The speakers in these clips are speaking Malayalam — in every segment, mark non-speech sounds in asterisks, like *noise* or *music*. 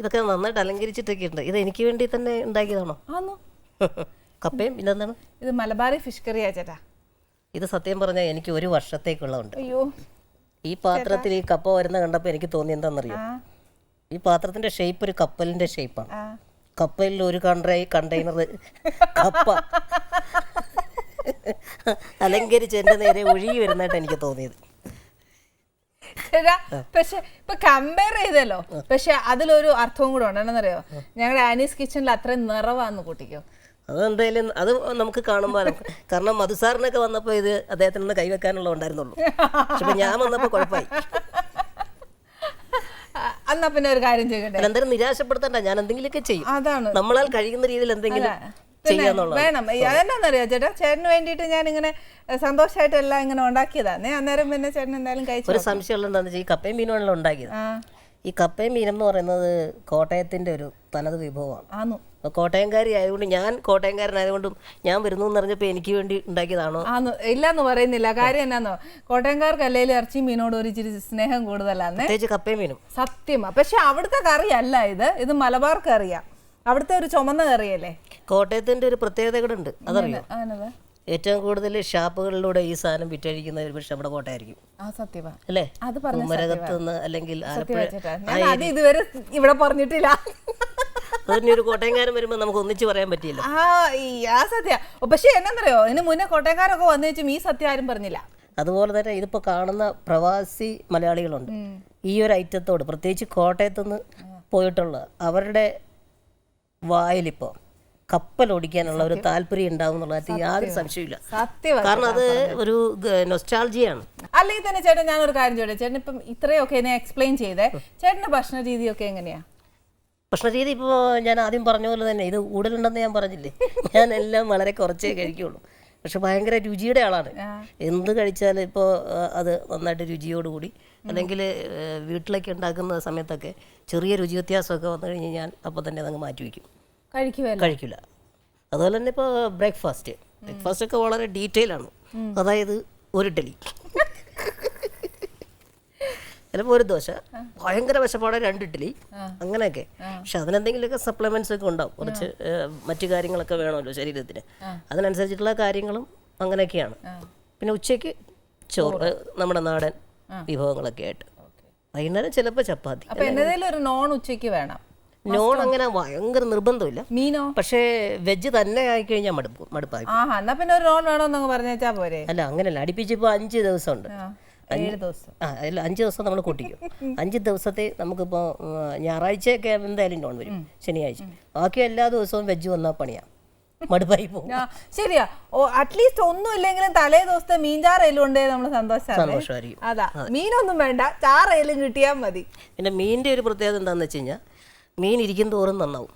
ഇതൊക്കെ നന്നായിട്ട് അലങ്കരിച്ചിട്ടൊക്കെ ഉണ്ട് ഇത് എനിക്ക് വേണ്ടി തന്നെ ഉണ്ടാക്കിയതാണോ? ആന്നോ? *laughs* കപ്പയും പിന്നെന്താണ് ഇത് മലബാറി ഫിഷ് കറിയാ ചേട്ടാ. ഇത് സത്യം പറഞ്ഞാൽ എനിക്ക് ഒരു വർഷത്തേക്കുള്ളതുണ്ട്. അയ്യോ. ഈ പാത്രത്തിൽ ഈ കപ്പ വരുന്ന കണ്ടപ്പോൾ എനിക്ക് തോന്നി എന്താണെന്നറിയോ ഈ പാത്രത്തിന്റെ ഷേപ്പ് ഒരു കപ്പലിന്റെ ഷേപ്പാണ് കപ്പലിൽ ഒരു കണ്ടൈ കണ്ടെയ്നർ കപ്പ. *laughs* അലങ്കരിച്ച് എന്റെ നേരെ ഒഴുകി വരുന്നതായിട്ട് എനിക്ക് തോന്നിയത്. പക്ഷെ ഇപ്പൊ കമ്പയർ ചെയ്തല്ലോ. പക്ഷെ അതിലൊരു അർത്ഥവും കൂടെ ഉണ്ടെന്നറിയോ? ഞങ്ങളുടെ ആനീസ് കിച്ചണിൽ അത്രയും നിറവാന്ന് കൂട്ടിക്കോ. അതെന്തായാലും അത് നമുക്ക് കാണുമ്പോൾ കാരണം മധുസാറിനൊക്കെ വന്നപ്പോൾ ഇത് അദ്ദേഹത്തിനൊന്ന് കൈവെക്കാനുള്ള ഉണ്ടായിരുന്നുള്ളൂ. പക്ഷെ ഞാൻ വന്നപ്പോൾ കുഴപ്പമായി എന്നാ പിന്നെ ഒരു കാര്യം ചെയ്യണ്ടേ? എന്തായാലും നിരാശപ്പെടുത്തണ്ട. ഞാൻ എന്തെങ്കിലുമൊക്കെ ചെയ്യും. അതാണ്. നമ്മളാൽ കഴിയുന്ന രീതിയിൽ എന്തെങ്കിലും വേണം. അതെന്നാന്നറിയോ ചേട്ടാ? ചേട്ടന് വേണ്ടിയിട്ട് ഞാൻ ഇങ്ങനെ സന്തോഷമായിട്ട് എല്ലാം ഇങ്ങനെ ഉണ്ടാക്കിയതാണ്. അന്നേരം പിന്നെ ചേട്ടൻ എന്തായാലും കഴിച്ചു ഒരു സംശയമുള്ള എന്താണെന്ന് വെച്ചാൽ ഈ കപ്പയും മീനുമാണല്ലോ ഉണ്ടാക്കിയത്. ഈ കപ്പയും മീനും എന്ന് പറയുന്നത് കോട്ടയത്തിന്റെ ഒരു തനത് വിഭവമാണ്. ആന്നു. കോട്ടയംകാരി ആയതുകൊണ്ട് ഞാൻ കോട്ടയംകാരനായതുകൊണ്ടും ഞാൻ വരുന്നു എന്ന് പറഞ്ഞപ്പോൾ എനിക്ക് വേണ്ടി ഉണ്ടാക്കിയതാണോ? ആന്ന്. ഇല്ലാന്ന് പറയുന്നില്ല. കാര്യം എന്നാന്നോ? കോട്ടയംകാർക്ക് അല്ലെങ്കിൽ ഇറച്ചി മീനോട് ഒരു ഇച്ചിരി സ്നേഹം കൂടുതലാണ് കപ്പയും മീനും. സത്യം. പക്ഷെ അവിടുത്തെ കറിയല്ല ഇത്. ഇത് മലബാർ കറിയാ. അവിടുത്തെ ഒരു ചുമന്ന കറിയല്ലേ? കോട്ടയത്തിന്റെ ഒരു പ്രത്യേകത കൂടെ ഉണ്ട് അതറിയോ ഏറ്റവും കൂടുതൽ ഷാപ്പുകളിലൂടെ ഈ സാധനം വിറ്റഴിക്കുന്ന ഒരു പക്ഷെ നമ്മുടെ കോട്ടയായിരിക്കും. അല്ലേ? കുമരകത്ത് നിന്ന് അല്ലെങ്കിൽ ആലപ്പുഴ ഇതുവരെ ഇവിടെ പറഞ്ഞിട്ടില്ല. അതിന് ഒരു കോട്ടയംകാരൻ വരുമ്പോൾ നമുക്ക് ഒന്നിച്ച് പറയാൻ പറ്റിയില്ല. ആ സത്യ. പക്ഷെ എന്നറിയോ ഇതിന് മുന്നേ കോട്ടയംകാരൊക്കെ വന്നു വെച്ചും ഈ സത്യം ആരും പറഞ്ഞില്ല. അതുപോലെ തന്നെ ഇതിപ്പോൾ കാണുന്ന പ്രവാസി മലയാളികളുണ്ട്. ഈ ഒരു ഐറ്റത്തോട് പ്രത്യേകിച്ച് കോട്ടയത്തുനിന്ന് പോയിട്ടുള്ള അവരുടെ വായിലിപ്പോൾ കപ്പൽ ഓടിക്കാനുള്ള ഒരു താല്പര്യം ഉണ്ടാവും എന്നുള്ളതിനകത്ത് യാതൊരു സംശയമില്ല കാരണം അത് ഒരു നൊസ്റ്റാൾജിയാണ് അല്ലെങ്കിൽ തന്നെ ചേട്ടൻ ഞാനൊരു കാര്യം ചോദിച്ചു. ചേട്ടൻ ഇപ്പം ഇത്രയൊക്കെ എന്നെ എക്സ്പ്ലെയിൻ ചെയ്തേ. ചേട്ടന്റെ ഭക്ഷണ രീതിയൊക്കെ എങ്ങനെയാ? ഭക്ഷണരീതി ഇപ്പോൾ ഞാൻ ആദ്യം പറഞ്ഞ പോലെ തന്നെ ഇത് കൂടുതലുണ്ടെന്ന് ഞാൻ പറഞ്ഞില്ലേ? ഞാൻ എല്ലാം വളരെ കുറച്ചേ കഴിക്കുള്ളൂ. പക്ഷെ ഭയങ്കര രുചിയുടെ ആളാണ്. എന്ത് കഴിച്ചാലും ഇപ്പോൾ അത് നന്നായിട്ട് രുചിയോടുകൂടി അല്ലെങ്കിൽ വീട്ടിലേക്ക് ഉണ്ടാക്കുന്ന സമയത്തൊക്കെ ചെറിയ രുചി വ്യത്യാസമൊക്കെ വന്നു കഴിഞ്ഞാൽ ഞാൻ അപ്പോൾ തന്നെ അതങ്ങ് മാറ്റി വയ്ക്കും. കഴിക്കില്ല. അതുപോലെ തന്നെ ഇപ്പോൾ ബ്രേക്ക്ഫാസ്റ്റ്. ബ്രേക്ക്ഫാസ്റ്റ് ഒക്കെ വളരെ ഡീറ്റെയിൽ ആണ്. അതായത് ഒരു ഇഡ്ഡലി. ചിലപ്പോൾ ഒരു ദോശ ഭയങ്കര വിശപ്പാടെ രണ്ട് ഇഡ്ഡലി അങ്ങനെയൊക്കെ. പക്ഷെ അതിനെന്തെങ്കിലുമൊക്കെ സപ്ലിമെന്റ്സ് ഒക്കെ ഉണ്ടാവും. കുറച്ച് മറ്റു കാര്യങ്ങളൊക്കെ വേണമല്ലോ ശരീരത്തിന്. അതിനനുസരിച്ചിട്ടുള്ള കാര്യങ്ങളും അങ്ങനെയൊക്കെയാണ്. പിന്നെ ഉച്ചയ്ക്ക് ചോറ് നമ്മുടെ നാടൻ വിഭവങ്ങളൊക്കെ ആയിട്ട്. വൈകുന്നേരം ചിലപ്പോൾ ചപ്പാത്തി. അപ്പൊ ഒരു നോൺ ഉച്ചയ്ക്ക് വേണം. നോൺ അങ്ങനെ ഭയങ്കര നിർബന്ധമില്ല. മീനോ? പക്ഷേ വെജ് തന്നെ ആയി കഴിഞ്ഞാൽ മടുപ്പ് മടുപ്പായി എന്നാ പിന്നെ ഒരു നോൺ പറഞ്ഞേച്ചാ പോരെ. അല്ല അങ്ങനെയല്ല അടുപ്പിച്ചിപ്പോൾ അഞ്ച് ദിവസം. ഉണ്ട് അല്ല അഞ്ച് ദിവസം നമ്മൾ കൂട്ടിക്കും. അഞ്ച് ദിവസത്തെ നമുക്കിപ്പോൾ ഞായറാഴ്ചയൊക്കെ എന്തായാലും നോൺ വരും ശനിയാഴ്ച. ബാക്കി എല്ലാ ദിവസവും വെജ് വന്നാൽ പണിയാ. മടുപ്പായി പോകും. ശരിയാ. ഓ അറ്റ്ലീസ്റ്റ് ഒന്നും ഇല്ലെങ്കിലും തലേ ദിവസത്തെ മീൻ ചാറയിലും ഉണ്ടേ നമ്മൾ സന്തോഷമായിരിക്കും. അതാ മീനൊന്നും വേണ്ട ചാറയിലും കിട്ടിയാൽ മതി. പിന്നെ മീന്റെ ഒരു പ്രത്യേകത എന്താണെന്ന് വെച്ച് കഴിഞ്ഞാൽ മീൻ ഇരിക്കും തോറും നന്നാവും.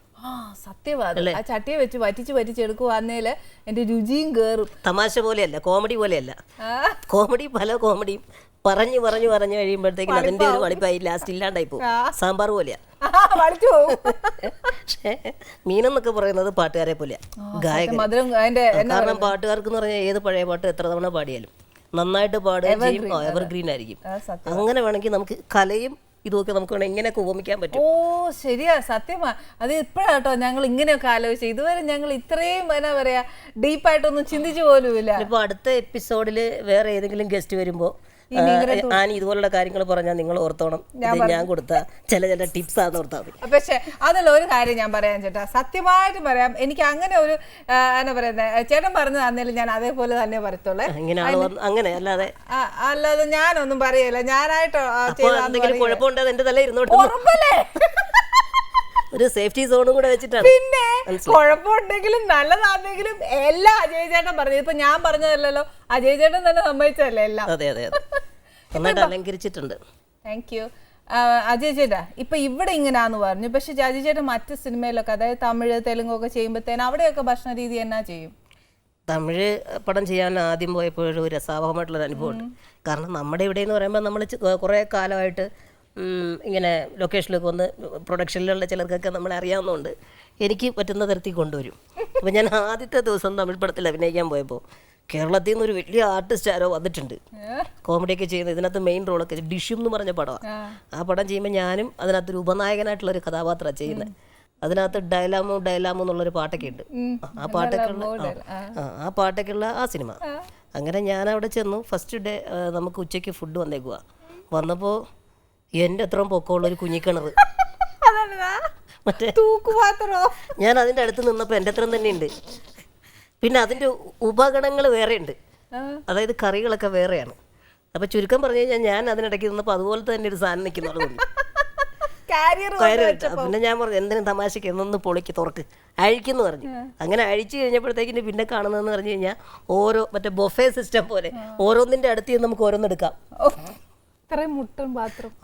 സത്യവാദം ആ ചട്ടിയെ വെച്ച് വറ്റിച്ച് വറ്റിച്ചെടുക്കുവാന്നേൽ എന്റെ രുചിയും കേറും. തമാശ പോലെയല്ല കോമഡി പോലെയല്ല. കോമഡി പല കോമഡിയും പറഞ്ഞു പറഞ്ഞു പറഞ്ഞു കഴിയുമ്പോഴത്തേക്കും അതിന്റെ ഒരു വളിപ്പായി ലാസ്റ്റ് ഇല്ലാണ്ടായി പോകും. സാമ്പാർ പോലെയാ. *laughs* പോകും പക്ഷേ മീനെന്നൊക്കെ പറയുന്നത് പാട്ടുകാരെ പോലെ ഗായകൻ. കാരണം പാട്ടുകാർക്ക് എന്ന് പറഞ്ഞാൽ ഏത് പഴയ പാട്ട് എത്ര തവണ പാടിയാലും നന്നായിട്ട് പാടുകയും ചെയ്യും. എവർഗ്രീൻ ആയിരിക്കും. അങ്ങനെ വേണമെങ്കിൽ നമുക്ക് കലയും ഇതൊക്കെ നമുക്ക് എങ്ങനെയൊക്കെ ഉപമിക്കാൻ പറ്റും. ഓ ശരിയാ സത്യമാ. അത് ഇപ്പോഴാട്ടോ ഞങ്ങൾ ഇങ്ങനെയൊക്കെ ആലോചിച്ചത്. ഇതുവരെ ഞങ്ങൾ ഇത്രയും എന്നാ പറയാ ഡീപ്പായിട്ടൊന്നും ചിന്തിച്ചു പോലുമില്ല. ഇപ്പൊ അടുത്ത എപ്പിസോഡിൽ വേറെ ഏതെങ്കിലും ഗസ്റ്റ് വരുമ്പോൾ ആനി ഇതുപോലുള്ള കാര്യങ്ങൾ പറഞ്ഞാൽ നിങ്ങൾ ഓർത്തോണം. ഞാൻ കൊടുത്ത ചില ചില ടിപ്സ് ആണെന്ന് ഓർത്താൽ മതി. അതല്ല ഒരു കാര്യം ഞാൻ പറയാൻ ചേട്ടാ. സത്യമായിട്ട് പറയാം എനിക്ക് അങ്ങനെ ഒരു എന്നാ പറയുന്നത് ചേട്ടൻ പറഞ്ഞു തന്നേലും ഞാൻ അതേപോലെ തന്നെ പറയത്തുള്ളേ. അങ്ങനെ അല്ലാതെ. അല്ലാതെ ഞാനൊന്നും പറയല്ല ഞാനായിട്ടോ എന്തെങ്കിലും എന്റെ തല ഇരുന്നോട്ട് ഒരു സേഫ്റ്റി സോണും കൂടെ വെച്ചിട്ടാണ്. പിന്നെ കുഴപ്പമുണ്ടെങ്കിലും നല്ലതാണെങ്കിലും എല്ലാം അജയ് ചേട്ടൻ പറഞ്ഞു. ഇപ്പൊ ഞാൻ പറഞ്ഞതല്ലല്ലോ. അജയ് ചേട്ടൻ തന്നെ സമ്മതിച്ചല്ലേ എല്ലാം? അതെ അതെ അതെ. നന്നായിട്ട് അലങ്കരിച്ചിട്ടുണ്ട്. താങ്ക് യു അജയ് ചേട്ടാ ഇപ്പൊ ഇവിടെ ഇങ്ങനാന്ന് പറഞ്ഞു. പക്ഷെ അജയ് ചേട്ടൻ മറ്റ് സിനിമയിലൊക്കെ അതായത് തമിഴ് തെലുങ്കൊക്കെ ചെയ്യുമ്പോഴത്തേന് അവിടെയൊക്കെ ഭക്ഷണ രീതി എന്നാ ചെയ്യും? തമിഴ് പടം ചെയ്യാൻ ആദ്യം പോയപ്പോഴും ഒരു രസാവഹമായിട്ടുള്ളൊരു അനുഭവമുണ്ട്. കാരണം നമ്മുടെ ഇവിടെ എന്ന് പറയുമ്പോൾ നമ്മൾ കുറേ കാലമായിട്ട് ഇങ്ങനെ ലൊക്കേഷനിലൊക്കെ വന്ന് പ്രൊഡക്ഷനിലുള്ള ചിലർക്കൊക്കെ നമ്മളെ അറിയാവുന്നതുകൊണ്ട് എനിക്ക് പറ്റുന്ന തരത്തിൽ കൊണ്ടുവരും. അപ്പോൾ ഞാൻ ആദ്യത്തെ ദിവസം തമിഴ് പടത്തിൽ അഭിനയിക്കാൻ പോയപ്പോൾ കേരളത്തിൽ നിന്ന് ഒരു വലിയ ആർട്ടിസ്റ്റ് ആരോ വന്നിട്ടുണ്ട്? കോമഡിയൊക്കെ ചെയ്യുന്നത് ഇതിനകത്ത് മെയിൻ റോളൊക്കെ ഡിഷ്യം എന്ന് പറഞ്ഞ പടമാണ് ആ. പടം ചെയ്യുമ്പോൾ ഞാനും അതിനകത്തൊരു ഉപനായകനായിട്ടുള്ള ഒരു കഥാപാത്രമാണ് ചെയ്യുന്നത് അതിനകത്ത് ഡയലാമോ ഡയലാമോ എന്നുള്ളൊരു പാട്ടൊക്കെ ഉണ്ട്. ആ, പാട്ടൊക്കെ ഉള്ള ആ. പാട്ടൊക്കെ ഉള്ള ആ സിനിമ. അങ്ങനെ ഞാൻ അവിടെ ചെന്നു ഫസ്റ്റ് ഡേ നമുക്ക് ഉച്ചയ്ക്ക് ഫുഡ് വന്നേക്കുക വന്നപ്പോൾ എന്റെ അത്രയും പൊക്കമുള്ള ഒരു കുഞ്ഞിക്കിണർ *laughs* മറ്റേ ഞാൻ അതിന്റെ അടുത്ത് നിന്നപ്പോൾ എന്റെ അത്രയും തന്നെ ഉണ്ട് പിന്നെ അതിന്റെ ഉപകരണങ്ങൾ വേറെ ഉണ്ട് അതായത് കറികളൊക്കെ വേറെയാണ്. അപ്പോൾ ചുരുക്കം പറഞ്ഞു കഴിഞ്ഞാൽ ഞാൻ അതിനിടയ്ക്ക് നിന്നപ്പോൾ അതുപോലെ തന്നെ ഒരു സാധനം നിൽക്കുന്നുള്ളതുണ്ട് പിന്നെ ഞാൻ പറഞ്ഞു എന്തിനും തമാശക്ക് എന്നൊന്ന് പൊളിക്ക് തുറക്ക്. അഴിക്കുന്നു പറഞ്ഞു. അങ്ങനെ അഴിച്ചു കഴിഞ്ഞപ്പോഴത്തേക്കിന് പിന്നെ കാണുന്നതെന്ന് പറഞ്ഞു കഴിഞ്ഞാൽ ഓരോ മറ്റേ ബൊഫേ സിസ്റ്റം പോലെ ഓരോന്നിന്റെ അടുത്ത് ചെന്ന് നമുക്ക് ഓരോന്നെടുക്കാം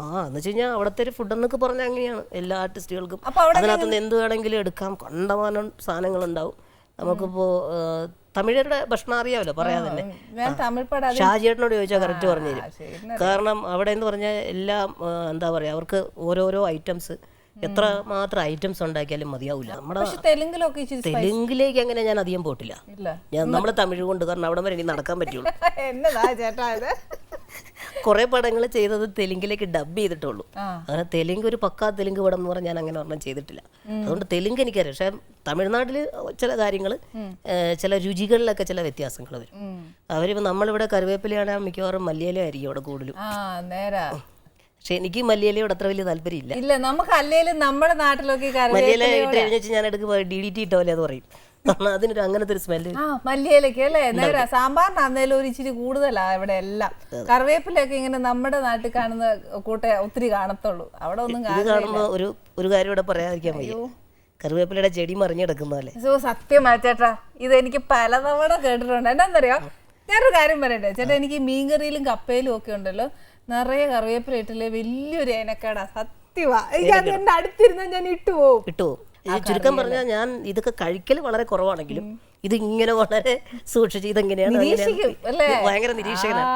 ആ എന്ന് വെച്ച് കഴിഞ്ഞാൽ അവിടുത്തെ ഒരു ഫുഡ് എന്നൊക്കെ പറഞ്ഞാൽ അങ്ങനെയാണ്. എല്ലാ ആർട്ടിസ്റ്റുകൾക്കും അതിനകത്തുനിന്ന് എന്ത് വേണമെങ്കിലും എടുക്കാം. കണ്ടമാനം സാധനങ്ങളുണ്ടാവും. നമുക്കിപ്പോൾ തമിഴരുടെ ഭക്ഷണം അറിയാമല്ലോ പറയാതെ തന്നെ ഷാജിയേട്ടനോട് ചോദിച്ചാൽ കറക്റ്റ് പറഞ്ഞു തരും കാരണം അവിടെ എന്ന് പറഞ്ഞാൽ എല്ലാം എന്താ പറയുക അവർക്ക് ഓരോരോ ഐറ്റംസ് എത്ര മാത്രം ഐറ്റംസ് ഉണ്ടാക്കിയാലും മതിയാവില്ല നമ്മുടെ തെലുങ്കിലൊക്കെ അങ്ങനെ ഞാൻ അധികം പോട്ടില്ല. ഞാൻ നമ്മൾ തമിഴ് കൊണ്ട് കാരണം അവിടെ വരെ ഇനി നടക്കാൻ പറ്റുള്ളൂ. *laughs* എന്നതാ ചേട്ടാ ഇത്? കുറേ പടങ്ങൾ ചെയ്തത് തെലുങ്കിലേക്ക് ഡബ് ചെയ്തിട്ടുള്ളൂ. അങ്ങനെ തെലുങ്ക് ഒരു പക്കാ തെലുങ്ക് പടം എന്ന് പറഞ്ഞാൽ ഞാൻ അങ്ങനെ ഒരെണ്ണം ചെയ്തിട്ടില്ല. അതുകൊണ്ട് തെലുങ്ക് എനിക്കറിയാം പക്ഷേ തമിഴ്നാട്ടിൽ ചില കാര്യങ്ങൾ ചില രുചികളിലൊക്കെ ചില വ്യത്യാസങ്ങൾ വരും. അവരിപ്പോൾ നമ്മളിവിടെ കറിവേപ്പിലയാണ് മിക്കവാറും മല്ലിയില ആയിരിക്കും അവിടെ കൂടുതലും. പക്ഷെ എനിക്ക് മല്ലിയിലയോട് അത്ര വലിയ താല്പര്യമില്ല. ഇല്ല നമുക്ക് അല്ലെങ്കിലും നമ്മുടെ നാട്ടിലൊക്കെ മല്ലിയില ഇട്ട് കഴിഞ്ഞാൽ ഞാൻ എടുക്കുമ്പോൾ ഡി ഡി ടി ഇട്ടോലെ അത് പറയും. അതിനൊരു അങ്ങനത്തെ ഒരു സ്മെല്ല് ആ മല്ലിയിലൊക്കെ അല്ലേ? നേരാ സാമ്പാറിനാന്നേലും ഒരു ഇച്ചിരി കൂടുതലാ ഇവിടെ എല്ലാം. കറിവേപ്പിലൊക്കെ ഇങ്ങനെ നമ്മുടെ നാട്ടിൽ കാണുന്ന കൂട്ടെ ഒത്തിരി കാണത്തുള്ളൂ. അവിടെ ഒന്നും കാണുമ്പോൾ ഒരു ഒരു കാര്യം ഇവിടെ പറയാതിരിക്കാൻ വയ്യ. കറിവേപ്പിലയുടെ ചെടി മറിഞ്ഞെടുക്കുന്നതല്ലേ സോ സത്യമാ ചേട്ടാ ഇത് എനിക്ക് പലതവണ കേട്ടിട്ടുണ്ട്. എന്താണെന്നറിയോ ഞാനൊരു കാര്യം പറയട്ടെ. ചേട്ടാ എനിക്ക് മീൻകറിയിലും കപ്പയിലും ഒക്കെ ഉണ്ടല്ലോ. നിറയെ കറിവേപ്പില ഇട്ടില്ലേ? വലിയൊരു ഏനക്കേടാ. സത്യമാ. എനിക്ക് അത് എന്റെ അടുത്തിരുന്ന ഞാൻ ഇട്ടു ഇട്ടുപോകും. ഈ ചുരുക്കം പറഞ്ഞാൽ ഞാൻ ഇതൊക്കെ കഴിക്കൽ വളരെ കുറവാണെങ്കിലും ഇത് ഇങ്ങനെ വളരെ സൂക്ഷിച്ച് ഇതെങ്ങനെയാണ് ഭയങ്കര നിരീക്ഷകനാണ്.